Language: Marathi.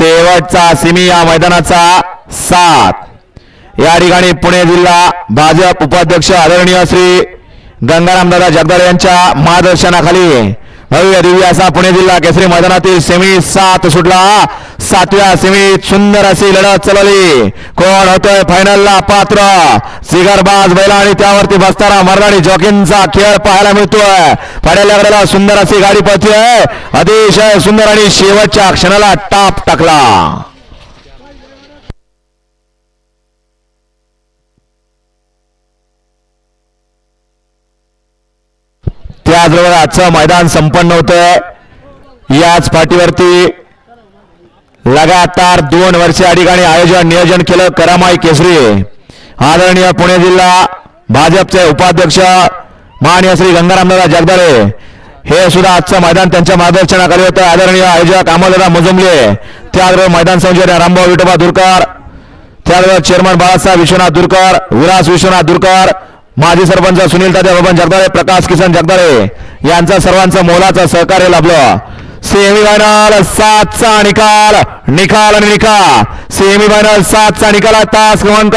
शेवटचा सिमी या मैदानाचा सात. या ठिकाणी पुणे जिल्हा भाजप उपाध्यक्ष आदरणीय श्री गंगारामदादा जगदाळे यांच्या मार्गदर्शनाखाली भव्य दिव्य असा पुणे जिल्हा केसरी मैदानातील सेमी सात सुटला. सातव्या सेमीत सुंदर अशी लढत चालवली कोण होतोय फायनलला पात्र? सिगरबाज बैला आणि त्यावरती बसताना मरणारी जॉकिनचा खेळ पाहायला मिळतोय. पाड्याला गडाला सुंदर अशी गाडी पळतीय. अतिशय सुंदर आणि शेवटच्या क्षणाला टाप टाकला. त्याचबरोबर आजचं मैदान संपन्न होतंय. याच पाठीवरती लगातार दोन वर्ष या ठिकाणी आयोजन नियोजन केलं करामाई केसरी. आदरणीय पुणे जिल्हा भाजपचे उपाध्यक्ष माननीय श्री गंगारामदादा जगदाळे. हे सुद्धा आजचं मैदान त्यांच्या मार्गदर्शनाखाली होतं. आदरणीय आयोजक अमोलदादा मुजुमले. त्याबरोबर मैदान संयोजक रामभाऊ विठोबा दुरकर. त्याबरोबर चेअरमन बाळासाहेब विश्वनाथ दुरकर विरास विश्वनाथ दुरकर माजी सरपंच सुनील तात्या बबन जगदाळे प्रकाश किसन जगदाळे यांचा सर्वांचं मोलाचं सहकार्य लाभलं. सेमीफायनल सातचा निकाल. निकाल आणि निकाल. सेमीफायनल सातचा निकाल. तास क्रमांक